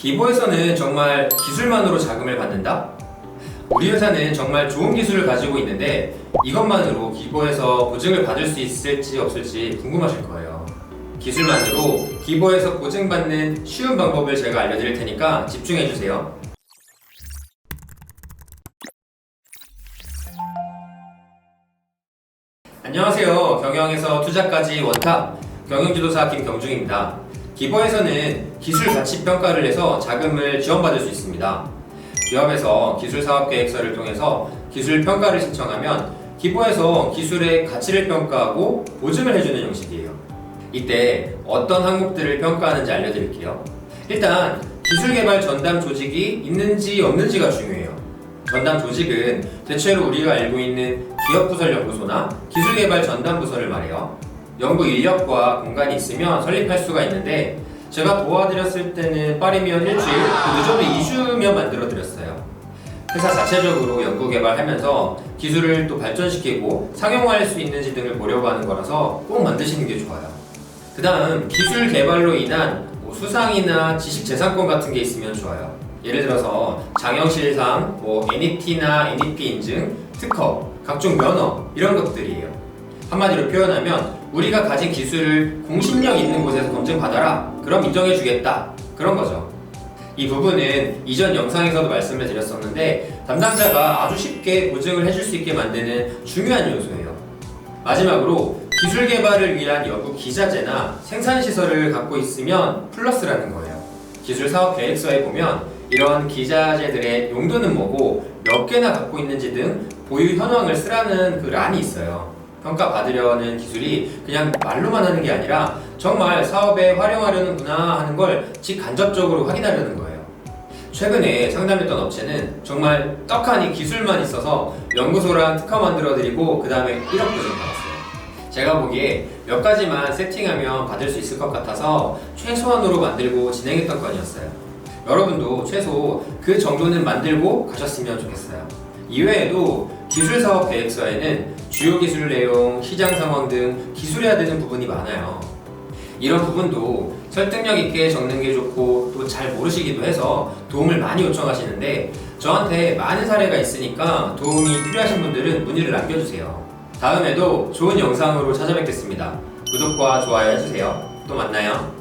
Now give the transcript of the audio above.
기보에서는 정말 기술만으로 자금을 받는다? 우리 회사는 정말 좋은 기술을 가지고 있는데 이것만으로 기보에서 보증을 받을 수 있을지 없을지 궁금하실 거예요. 기술만으로 기보에서 보증받는 쉬운 방법을 제가 알려드릴 테니까 집중해 주세요. 안녕하세요. 경영에서 투자까지 원탑 경영지도사 김경중입니다. 기보에서는 기술 가치 평가를 해서 자금을 지원받을 수 있습니다. 기업에서 기술 사업 계획서를 통해서 기술 평가를 신청하면 기보에서 기술의 가치를 평가하고 보증을 해주는 형식이에요. 이때 어떤 항목들을 평가하는지 알려드릴게요. 일단 기술 개발 전담 조직이 있는지 없는지가 중요해요. 전담 조직은 대체로 우리가 알고 있는 기업부설연구소나 기술개발 전담부서를 말해요. 연구 인력과 공간이 있으면 설립할 수가 있는데 제가 도와드렸을 때는 빠르면 일주일, 그 늦어도 2주면 만들어 드렸어요. 회사 자체적으로 연구 개발하면서 기술을 또 발전시키고 상용화할 수 있는지 등을 보려고 하는 거라서 꼭 만드시는 게 좋아요. 그 다음 기술 개발로 인한 뭐 수상이나 지식 재산권 같은 게 있으면 좋아요. 예를 들어서 장영실상, 뭐 NET나 NEP 인증, 특허, 각종 면허 이런 것들이에요. 한마디로 표현하면 우리가 가진 기술을 공신력 있는 곳에서 검증받아라. 그럼 인정해주겠다. 그런 거죠. 이 부분은 이전 영상에서도 말씀을 드렸었는데 담당자가 아주 쉽게 보증을 해줄 수 있게 만드는 중요한 요소예요. 마지막으로 기술 개발을 위한 연구 기자재나 생산 시설을 갖고 있으면 플러스라는 거예요. 기술 사업 계획서에 보면 이런 기자재들의 용도는 뭐고 몇 개나 갖고 있는지 등 보유 현황을 쓰라는 그 란이 있어요. 평가 받으려는 기술이 그냥 말로만 하는 게 아니라 정말 사업에 활용하려는구나 하는 걸 직간접적으로 확인하려는 거예요. 최근에 상담했던 업체는 정말 떡하니 기술만 있어서 연구소랑 특허 만들어드리고 그 다음에 1억 보증 받았어요. 제가 보기에 몇 가지만 세팅하면 받을 수 있을 것 같아서 최소한으로 만들고 진행했던 건이었어요. 여러분도 최소 그 정도는 만들고 가셨으면 좋겠어요. 이외에도 기술 사업 계획서에는 주요 기술 내용, 시장 상황 등 기술해야 되는 부분이 많아요. 이런 부분도 설득력 있게 적는 게 좋고 또 잘 모르시기도 해서 도움을 많이 요청하시는데 저한테 많은 사례가 있으니까 도움이 필요하신 분들은 문의를 남겨주세요. 다음에도 좋은 영상으로 찾아뵙겠습니다. 구독과 좋아요 해주세요. 또 만나요.